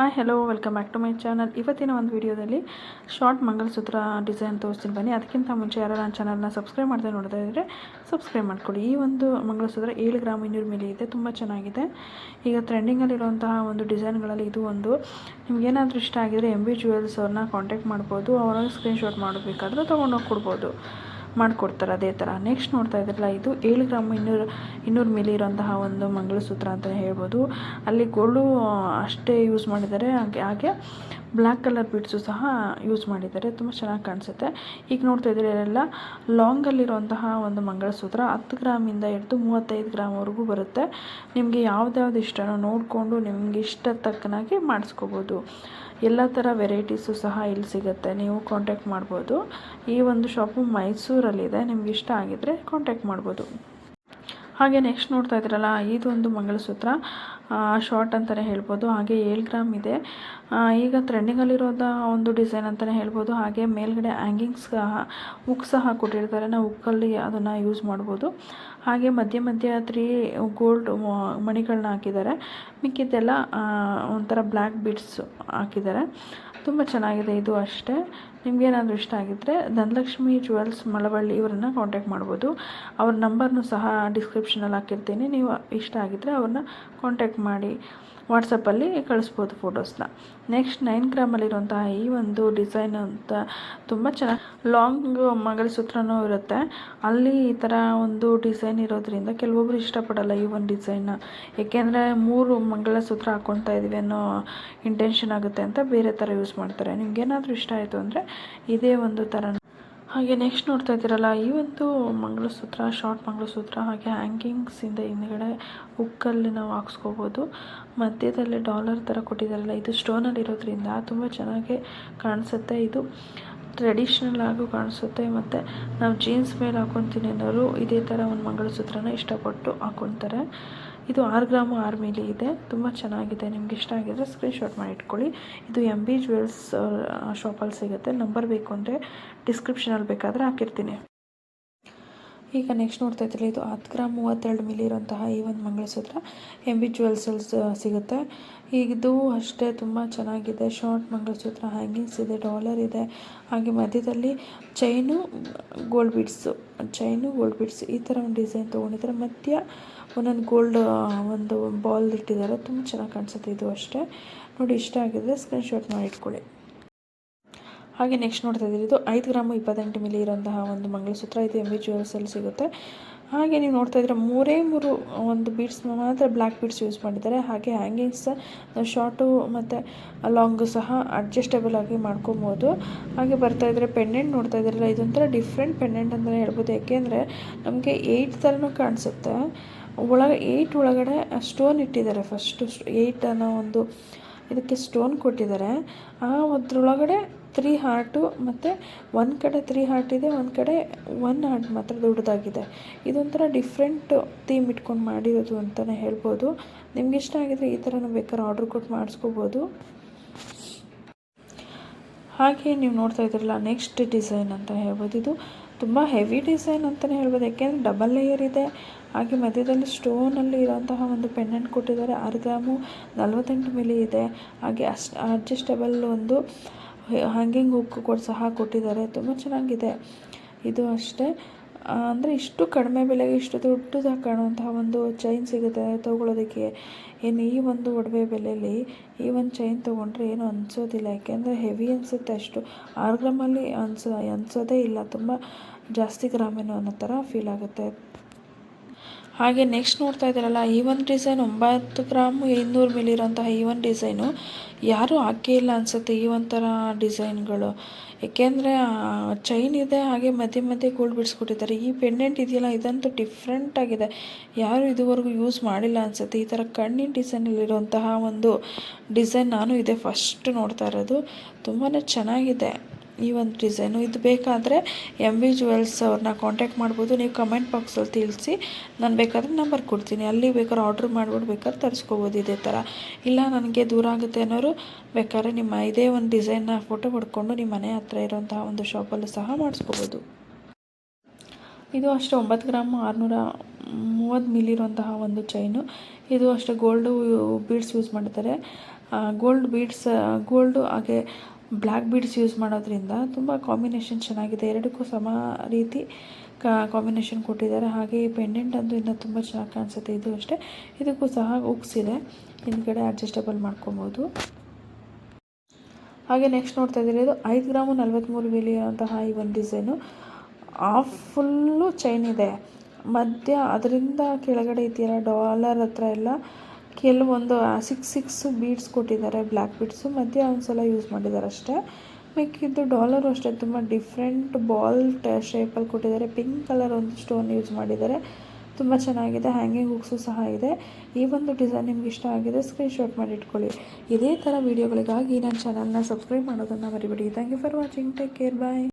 Hi hello welcome back to my channel ಇವತ್ತಿನ ಒಂದು ವಿಡಿಯೋದಲ್ಲಿ ಶಾರ್ಟ್ ಮಂಗಲಸೂತ್ರ ಡಿಸೈನ್ ತೋರಿಸ್ತೀನಿ ಬನ್ನಿ. ಅದಕ್ಕಿಂತ ಮುಂಚೆ ಯಾರು ನನ್ನ ಚಾನಲ್ನ ಸಬ್ಸ್ಕ್ರೈಬ್ ಮಾಡದೆ ನೋಡ್ತಾ ಇದ್ದರೆ ಸಬ್ಸ್ಕ್ರೈಬ್ ಮಾಡ್ಕೊಳ್ಳಿ. ಈ ಒಂದು ಮಂಗಲಸೂತ್ರ ಏಳು ಗ್ರಾಮ್ ಇನ್ನೂರು ಮೇಲೆ ಇದೆ. ತುಂಬ ಚೆನ್ನಾಗಿದೆ. ಈಗ ಟ್ರೆಂಡಿಂಗಲ್ಲಿರುವಂತಹ ಒಂದು ಡಿಸೈನ್ಗಳಲ್ಲಿ ಇದು ಒಂದು. ನಿಮ್ಗೇನಾದರೂ ಇಷ್ಟ ಆಗಿದರೆ ಎಂ ಬಿ ಜ್ಯುವೆಲ್ಸ್ ಅವ್ರನ್ನ ಕಾಂಟ್ಯಾಕ್ಟ್ ಮಾಡ್ಬೋದು. ಅವ್ರಿಗೆ ಸ್ಕ್ರೀನ್ಶಾಟ್ ಮಾಡಬೇಕಾದ್ರೆ ತೊಗೊಂಡೋಗಿ ಕೊಡ್ಬೋದು. ಮಾಡಿಕೊಡ್ತಾರೆ ಅದೇ ಥರ. ನೆಕ್ಸ್ಟ್ ನೋಡ್ತಾ ಇದ್ರಲ್ಲ, ಇದು ಏಳು ಗ್ರಾಮ್ ಇನ್ನೂರು ಇನ್ನೂರು ಮಿಲಿ ಇರೋಂತಹ ಒಂದು ಮಂಗಳಸೂತ್ರ ಅಂತಲೇ ಹೇಳ್ಬೋದು. ಅಲ್ಲಿ ಗೋಲ್ಡು ಅಷ್ಟೇ ಯೂಸ್ ಮಾಡಿದ್ದಾರೆ. ಹಾಗೆ ಹಾಗೆ ಬ್ಲ್ಯಾಕ್ ಕಲರ್ ಬೀಡ್ಸು ಸಹ ಯೂಸ್ ಮಾಡಿದ್ದಾರೆ, ತುಂಬ ಚೆನ್ನಾಗಿ ಕಾಣಿಸುತ್ತೆ. ಈಗ ನೋಡ್ತಾ ಇದ್ದರೆ ಎಲ್ಲ ಲಾಂಗಲ್ಲಿರುವಂತಹ ಒಂದು ಮಂಗಳಸೂತ್ರ ಹತ್ತು ಗ್ರಾಮಿಂದ ಹಿಡಿದು ಮೂವತ್ತೈದು ಗ್ರಾಮ್ವರೆಗೂ ಬರುತ್ತೆ. ನಿಮಗೆ ಯಾವ್ದ್ಯಾವ್ದು ಇಷ್ಟನೋ ನೋಡಿಕೊಂಡು ನಿಮಗೆ ಇಷ್ಟ ತಕ್ಕನಾಗಿ ಮಾಡಿಸ್ಕೋಬೋದು. ಎಲ್ಲ ಥರ ವೆರೈಟೀಸು ಸಹ ಇಲ್ಲಿ ಸಿಗುತ್ತೆ, ನೀವು ಕಾಂಟ್ಯಾಕ್ಟ್ ಮಾಡ್ಬೋದು. ಈ ಒಂದು ಶಾಪು ಮೈಸೂರಲ್ಲಿದೆ, ನಿಮ್ಗೆ ಇಷ್ಟ ಆಗಿದ್ದರೆ ಕಾಂಟ್ಯಾಕ್ಟ್ ಮಾಡ್ಬೋದು. ಹಾಗೆ ನೆಕ್ಸ್ಟ್ ನೋಡ್ತಾ ಇದ್ದೀರಲ್ಲ ಇದೊಂದು ಮಂಗಳಸೂತ್ರ. ಶಾರ್ಟ್ ಅಂತಲೇ ಹೇಳ್ಬೋದು. ಹಾಗೆ ಏಳು ಗ್ರಾಮ್ ಇದೆ. ಈಗ ಟ್ರೆಂಡಿಂಗಲ್ಲಿರೋದ ಒಂದು ಡಿಸೈನ್ ಅಂತಲೇ ಹೇಳ್ಬೋದು. ಹಾಗೆ ಮೇಲ್ಗಡೆ ಹ್ಯಾಂಗಿಂಗ್ಸ್ ಉಕ್ ಸಹ ಕೊಟ್ಟಿರ್ತಾರೆ. ನಾವು ಉಕ್ಕಲ್ಲಿ ಅದನ್ನು ಯೂಸ್ ಮಾಡ್ಬೋದು. ಹಾಗೆ ಮಧ್ಯ ಮಧ್ಯ ತ್ರೀ ಗೋಲ್ಡ್ ಮಣಿಗಳನ್ನ ಹಾಕಿದ್ದಾರೆ. ಮಿಕ್ಕಿದ್ದೆಲ್ಲ ಒಂಥರ ಬ್ಲ್ಯಾಕ್ ಬೀಡ್ಸ್ ಹಾಕಿದ್ದಾರೆ. ತುಂಬ ಚೆನ್ನಾಗಿದೆ ಇದು ಅಷ್ಟೇ. ನಿಮಗೇನಾದರೂ ಇಷ್ಟ ಆಗಿದ್ದರೆ ಧನಲಕ್ಷ್ಮಿ ಜುವೆಲ್ಸ್ ಮಳವಳ್ಳಿ ಇವರನ್ನು ಕಾಂಟ್ಯಾಕ್ಟ್ ಮಾಡ್ಬೋದು. ಅವ್ರ ನಂಬರ್ನು ಸಹ ಡಿಸ್ಕ್ರಿಪ್ಷನಲ್ಲಿ ಹಾಕಿರ್ತೀನಿ. ನೀವು ಇಷ್ಟ ಆಗಿದ್ದರೆ ಅವ್ರನ್ನ ಕಾಂಟ್ಯಾಕ್ಟ್ ಮಾಡಿ ವಾಟ್ಸಪ್ಪಲ್ಲಿ ಕಳಿಸ್ಬೋದು ಫೋಟೋಸ್ನ ನೆಕ್ಸ್ಟ್ ನೈನ್ ಗ್ರಾಮಲ್ಲಿರುವಂತಹ ಈ ಒಂದು ಡಿಸೈನ್ ಅಂತ ತುಂಬ ಚೆನ್ನಾಗಿ ಲಾಂಗ್ ಮಂಗಲಸೂತ್ರನೂ ಇರುತ್ತೆ. ಅಲ್ಲಿ ಈ ಥರ ಒಂದು ಡಿಸೈನ್ ಇರೋದ್ರಿಂದ ಕೆಲವೊಬ್ರು ಇಷ್ಟಪಡಲ್ಲ ಈ ಒಂದು ಡಿಸೈನ್ ಏಕೆಂದರೆ ಮೂರು ಮಂಗಲಸೂತ್ರ ಹಾಕ್ಕೊತಾ ಇದ್ದೀವಿ ಅನ್ನೋ ಇಂಟೆನ್ಷನ್ ಆಗುತ್ತೆ ಅಂತ ಬೇರೆ ಥರ ಯೂಸ್ ಮಾಡ್ತಾರೆ. ನಿಮ್ಗೇನಾದರೂ ಇಷ್ಟ ಆಯಿತು ಅಂದರೆ ಇದೇ ಒಂದು ಥರ. ಹಾಗೆ ನೆಕ್ಸ್ಟ್ ನೋಡ್ತಾ ಇದ್ದೀರಲ್ಲ ಈ ಒಂದು ಮಂಗಳಸೂತ್ರ ಶಾರ್ಟ್ ಮಂಗಳಸೂತ್ರ, ಹಾಗೆ ಹ್ಯಾಂಗಿಂಗ್ಸಿಂದ ಹಿಂದ್ಗಡೆ ಹುಕ್ಕಲ್ಲಿ ನಾವು ಹಾಕ್ಸ್ಕೋಬೋದು. ಮಧ್ಯದಲ್ಲಿ ಡಾಲರ್ ಥರ ಕೊಟ್ಟಿದ್ದಾರಲ್ಲ, ಇದು ಸ್ಟೋನಲ್ಲಿ ಇರೋದ್ರಿಂದ ತುಂಬ ಚೆನ್ನಾಗಿ ಕಾಣಿಸುತ್ತೆ. ಇದು ಟ್ರೆಡಿಷ್ನಲ್ ಆಗೂ ಕಾಣಿಸುತ್ತೆ, ಮತ್ತು ನಾವು ಜೀನ್ಸ್ ಮೇಲೆ ಹಾಕೊತೀನಿ ಅನ್ನೋರು ಇದೇ ಥರ ಒಂದು ಮಂಗಳಸೂತ್ರನ ಇಷ್ಟಪಟ್ಟು ಹಾಕ್ಕೊತಾರೆ ಇದು ಆರು ಗ್ರಾಮು ಆರು ಮೇಲೆ ಇದೆ. ತುಂಬ ಚೆನ್ನಾಗಿದೆ. ನಿಮ್ಗೆ ಇಷ್ಟ ಆಗಿದ್ರೆ ಸ್ಕ್ರೀನ್ಶಾಟ್ ಮಾಡಿ ಇಟ್ಕೊಳ್ಳಿ. ಇದು ಎಂ ಬಿ ಜ್ಯುವೆಲ್ಸ್ ಶಾಪಲ್ಲಿ ಸಿಗುತ್ತೆ. ನಂಬರ್ ಬೇಕು ಅಂದರೆ ಡಿಸ್ಕ್ರಿಪ್ಷನಲ್ಲಿ ಬೇಕಾದರೆ ಹಾಕಿರ್ತೀನಿ. ಈಗ ನೆಕ್ಸ್ಟ್ ನೋಡ್ತಾ ಇದ್ರಲ್ಲಿ, ಇದು ಹತ್ತು ಗ್ರಾಮ್ ಮೂವತ್ತೆರಡು ಮಿಲಿ ಇರೋಂತಹ ಈ ಒಂದು ಮಂಗಳಸೂತ್ರ ಎಂ ಬಿ ಜ್ಯುವೆಲ್ಸಲ್ಲಿ ಸಿಗುತ್ತೆ. ಇದು ಅಷ್ಟೇ, ತುಂಬ ಚೆನ್ನಾಗಿದೆ. ಶಾರ್ಟ್ ಮಂಗಳಸೂತ್ರ ಹ್ಯಾಂಗಿಂಗ್ಸ್ ಇದೆ ಡಾಲರ್ ಇದೆ. ಹಾಗೆ ಮಧ್ಯದಲ್ಲಿ chain gold beads chain gold beads ಈ ಥರ ಒಂದು ಡಿಸೈನ್ ತೊಗೊಂಡಿದ್ದಾರೆ. ಮಧ್ಯ ಒಂದೊಂದು ಗೋಲ್ಡ್ ಒಂದು ಬಾಲ್ ಇಟ್ಟಿದ್ದಾರೆ. ತುಂಬ ಚೆನ್ನಾಗಿ ಕಾಣಿಸುತ್ತೆ ಇದು ಅಷ್ಟೇ. ನೋಡಿ, ಇಷ್ಟ ಆಗಿದ್ರೆ ಸ್ಕ್ರೀನ್ಶಾಟ್ ಮಾಡಿ ಇಟ್ಕೊಳ್ಳಿ. ಹಾಗೆ ನೆಕ್ಸ್ಟ್ ನೋಡ್ತಾ ಇದ್ದೀರಿ, ಇದು ಐದು ಗ್ರಾಮು ಇಪ್ಪತ್ತೆಂಟು ಮಿಲಿ ಇರೋಂತಹ ಒಂದು ಮಂಗಳಸೂತ್ರ, ಇದು ಎಂ ಬಿ ಜ್ಯುವೆಲ್ಸಲ್ಲಿ ಸಿಗುತ್ತೆ. ಹಾಗೆ ನೀವು ನೋಡ್ತಾ ಇದ್ರೆ ಮೂರೇ ಮೂರು ಒಂದು ಬೀಡ್ಸ್ ಮಾತ್ರ ಬ್ಲ್ಯಾಕ್ ಬೀಡ್ಸ್ ಯೂಸ್ ಮಾಡಿದ್ದಾರೆ. ಹಾಗೆ ಹ್ಯಾಂಗಿಂಗ್ಸ್ ಶಾರ್ಟು ಮತ್ತು ಲಾಂಗು ಸಹ ಅಡ್ಜಸ್ಟೇಬಲ್ ಆಗಿ ಮಾಡ್ಕೊಬೋದು. ಹಾಗೆ ಬರ್ತಾ ಇದ್ದರೆ ಪೆಂಡೆಂಟ್ ನೋಡ್ತಾ ಇದ್ದೀರಲ್ಲ, ಇದೊಂಥರ ಡಿಫ್ರೆಂಟ್ ಪೆಂಡೆಂಟ್ ಅಂತಲೇ ಹೇಳ್ಬೋದು. ಯಾಕೆಂದರೆ ನಮಗೆ ಏಯ್ಟ್ ಥರನೂ ಕಾಣಿಸುತ್ತೆ. ಒಳಗೆ ಏಯ್ಟ್ ಒಳಗಡೆ ಸ್ಟೋನ್ ಇಟ್ಟಿದ್ದಾರೆ ಫಸ್ಟು ಏಯ್ಟ್ ಅನ್ನೋ ಒಂದು ಇದಕ್ಕೆ ಸ್ಟೋನ್ ಕೊಟ್ಟಿದ್ದಾರೆ. ಆ ಅದ್ರೊಳಗಡೆ ತ್ರೀ ಹಾರ್ಟು ಮತ್ತು ಒಂದು ಕಡೆ ತ್ರೀ ಹಾರ್ಟ್ ಇದೆ ಒಂದು ಕಡೆ ಒನ್ ಹಾರ್ಟ್ ಮಾತ್ರ ದೊಡ್ಡದಾಗಿದೆ. ಇದೊಂಥರ ಡಿಫ್ರೆಂಟ್ ಥೀಮ್ ಇಟ್ಕೊಂಡು ಮಾಡಿರೋದು ಅಂತಲೇ ಹೇಳ್ಬೋದು. ನಿಮ್ಗೆ ಇಷ್ಟ ಆಗಿದ್ರೆ ಈ ಥರನೂ ಬೇಕಾದ್ರೆ ಆರ್ಡ್ರ್ ಕೊಟ್ಟು ಮಾಡಿಸ್ಕೋಬೋದು. ಹಾಗೆ ನೀವು ನೋಡ್ತಾ ಇದ್ದೀರಲ್ಲ ನೆಕ್ಸ್ಟ್ ಡಿಸೈನ್ ಅಂತ ಹೇಳ್ಬೋದು ಇದು. ತುಂಬ ಹೆವಿ ಡಿಸೈನ್ ಅಂತಲೇ ಹೇಳ್ಬೋದು. ಯಾಕೆಂದರೆ ಡಬಲ್ ಲೇಯರ್ ಇದೆ. ಹಾಗೆ ಮಧ್ಯದಲ್ಲಿ ಸ್ಟೋನಲ್ಲಿ ಇರೋಂತಹ ಒಂದು ಪೆಂಡೆಂಟ್ ಕೊಟ್ಟಿದ್ದಾರೆ. ಆರು ಗ್ರಾಮು ನಲ್ವತ್ತೆಂಟು ಮಿಲಿ ಇದೆ. ಹಾಗೆ ಅಷ್ಟು ಅಡ್ಜಸ್ಟಬಲ್ ಒಂದು ಹ್ಯಾಂಗಿಂಗ್ ಹುಕ್ ಕೂಡ ಸಹ ಕೊಟ್ಟಿದ್ದಾರೆ. ತುಂಬ ಚೆನ್ನಾಗಿದೆ. ಇದು ಅಷ್ಟೇ. ಅಂದರೆ ಇಷ್ಟು ಕಡಿಮೆ ಬೆಲೆಗೆ ಇಷ್ಟು ದೊಡ್ಡದಾಗಿ ಕಾಣುವಂತಹ ಒಂದು ಚೈನ್ ಸಿಗುತ್ತೆ ತೊಗೊಳೋದಕ್ಕೆ ಏನು ಈ ಒಂದು ಒಡವೆ ಬೆಲೆಯಲ್ಲಿ ಈ ಒಂದು ಚೈನ್ ತೊಗೊಂಡ್ರೆ ಏನು ಅನಿಸೋದಿಲ್ಲ. ಯಾಕೆಂದರೆ ಹೆವಿ ಅನಿಸುತ್ತೆ ಅಷ್ಟು. ಆರು ಗ್ರಾಮಲ್ಲಿ ಅನಿಸೋ, ಅನಿಸೋದೇ ಇಲ್ಲ. ತುಂಬ ಜಾಸ್ತಿ ಗ್ರಾಮೇನೋ ಅನ್ನೋ ಥರ ಫೀಲ್ ಆಗುತ್ತೆ. ಹಾಗೆ ನೆಕ್ಸ್ಟ್ ನೋಡ್ತಾ ಇದ್ದೀರಲ್ಲ ಈ ಒಂದು ಡಿಸೈನ್ ಒಂಬತ್ತು ಗ್ರಾಮು ಇನ್ನೂರು ಮಿಲಿ ಇರೋಂತಹ ಈ ಒಂದು ಡಿಸೈನು ಯಾರೂ ಹಾಕೇ ಇಲ್ಲ ಅನಿಸುತ್ತೆ ಈ ಒಂಥರ ಡಿಸೈನ್ಗಳು ಏಕೆಂದರೆ ಚೈನ್ ಇದೆ, ಹಾಗೆ ಮಧ್ಯೆ ಮಧ್ಯೆ ಗೋಲ್ಡ್ ಬಿಡಿಸ್ಕೊಟ್ಟಿದ್ದಾರೆ ಈ ಪೆಂಡೆಂಟ್ ಇದೆಯಲ್ಲ, ಇದಂತೂ ಡಿಫ್ರೆಂಟ್ ಆಗಿದೆ. ಯಾರು ಇದುವರೆಗೂ ಯೂಸ್ ಮಾಡಿಲ್ಲ ಅನಿಸುತ್ತೆ. ಈ ಥರ ಕಣ್ಣಿನ ಡಿಸೈನಲ್ಲಿರುವಂತಹ ಒಂದು ಡಿಸೈನ್ ನಾನು ಇದೆ ಫಸ್ಟ್ ನೋಡ್ತಾ ಇರೋದು. ತುಂಬಾ ಚೆನ್ನಾಗಿದೆ. ಈ ಒಂದು ಡಿಸೈನು. ಇದು ಬೇಕಾದರೆ ಎಂ ವಿ ಜುವೆಲ್ಸ್ ಅವ್ರನ್ನ ಕಾಂಟ್ಯಾಕ್ಟ್ ಮಾಡ್ಬೋದು. ನೀವು ಕಮೆಂಟ್ ಬಾಕ್ಸಲ್ಲಿ ತಿಳಿಸಿ. ನಾನು ಬೇಕಾದರೆ ನಂಬರ್ ಕೊಡ್ತೀನಿ. ಅಲ್ಲಿ ಬೇಕಾದ್ರೆ ಆರ್ಡ್ರ್ ಮಾಡ್ಬಿಟ್ಟು ಬೇಕಾದ್ರೆ ತರಿಸ್ಕೋಬೋದು ಇದೇ ಥರ ಇಲ್ಲ ನನಗೆ ದೂರ ಆಗುತ್ತೆ ಅನ್ನೋರು ಬೇಕಾದ್ರೆ ನಿಮ್ಮ ಇದೇ ಒಂದು ಡಿಸೈನ್ನ ಫೋಟೋ ಹೊಡ್ಕೊಂಡು ನಿಮ್ಮ ಮನೆ ಹತ್ರ ಇರೋಂತಹ ಒಂದು ಶಾಪಲ್ಲೂ ಸಹ ಮಾಡಿಸ್ಕೋಬೋದು. ಇದು ಅಷ್ಟು ಒಂಬತ್ತು ಗ್ರಾಮ್ ಆರುನೂರ ಮೂವತ್ತು ಮಿಲಿರುವಂತಹ ಒಂದು ಚೈನು ಇದು ಅಷ್ಟೇ ಗೋಲ್ಡು ಬೀಡ್ಸ್ ಯೂಸ್ ಮಾಡ್ತಾರೆ. ಗೋಲ್ಡ್ ಬೀಡ್ಸ್ ಗೋಲ್ಡು ಹಾಗೆ ಬ್ಲ್ಯಾಕ್ ಬೀಡ್ಸ್ ಯೂಸ್ ಮಾಡೋದ್ರಿಂದ ತುಂಬ ಕಾಂಬಿನೇಷನ್ ಚೆನ್ನಾಗಿದೆ. ಎರಡಕ್ಕೂ ಸಮ ರೀತಿ ಕಾಂಬಿನೇಷನ್ ಕೊಟ್ಟಿದ್ದಾರೆ. ಹಾಗೆ ಈ ಪೆಂಡೆಂಟ್ ಅಂತೂ ಇನ್ನೂ ತುಂಬ ಚೆನ್ನಾಗಿ ಕಾಣಿಸುತ್ತೆ. ಇದು ಅಷ್ಟೇ. ಇದಕ್ಕೂ ಸಹ ಉಕ್ಸ್ ಇದೆ ಹಿಂದ್ಗಡೆ ಅಡ್ಜಸ್ಟಬಲ್ ಮಾಡ್ಕೊಬೋದು. ಹಾಗೆ ನೆಕ್ಸ್ಟ್ ನೋಡ್ತಾ ಇದ್ದೀರಿ. ಇದು ಐದು ಗ್ರಾಮು ನಲ್ವತ್ತ್ಮೂರು ಮಿಲಿ ಇರೋಂತಹ ಈ ಒಂದು ಡಿಸೈನು ಆಫ್ ಫುಲ್ಲು ಚೈನ್ ಇದೆ. ಮಧ್ಯ, ಅದರಿಂದ ಕೆಳಗಡೆ ಇದೆಯಲ್ಲ ಡಾಲರ್ ಹತ್ರ ಎಲ್ಲ ಕೆಲವೊಂದು ಸಿಕ್ಸ್ ಸಿಕ್ಸ್ ಬೀಡ್ಸ್ ಕೊಟ್ಟಿದ್ದಾರೆ ಬ್ಲ್ಯಾಕ್ ಬೀಡ್ಸು ಮಧ್ಯೆ ಒಂದು ಸಲ ಯೂಸ್ ಮಾಡಿದ್ದಾರೆ ಅಷ್ಟೇ. ಮಿಕ್ಕಿದ್ದು ಡಾಲರು ಅಷ್ಟೇ, ತುಂಬ ಡಿಫ್ರೆಂಟ್ ಬಾಲ್ ಶೇಪಲ್ಲಿ ಕೊಟ್ಟಿದ್ದಾರೆ. ಪಿಂಕ್ ಕಲರ್ ಒಂದು ಸ್ಟೋನ್ ಯೂಸ್ ಮಾಡಿದ್ದಾರೆ. ತುಂಬ ಚೆನ್ನಾಗಿದೆ. ಹ್ಯಾಂಗಿಂಗ್ ಹುಕ್ಸು ಸಹ ಇದೆ. ಈ ಒಂದು ಡಿಸೈನ್ ನಿಮ್ಗೆ ಇಷ್ಟ ಆಗಿದೆ ಸ್ಕ್ರೀನ್ಶಾಟ್ ಮಾಡಿ ಇಟ್ಕೊಳ್ಳಿ. ಇದೇ ಥರ ವೀಡಿಯೋಗಳಿಗಾಗಿ ನನ್ನ ಚಾನಲ್ನ ಸಬ್ಸ್ಕ್ರೈಬ್ ಮಾಡೋದನ್ನು ಮರಿಬೇಡಿ. Thank you for watching take care bye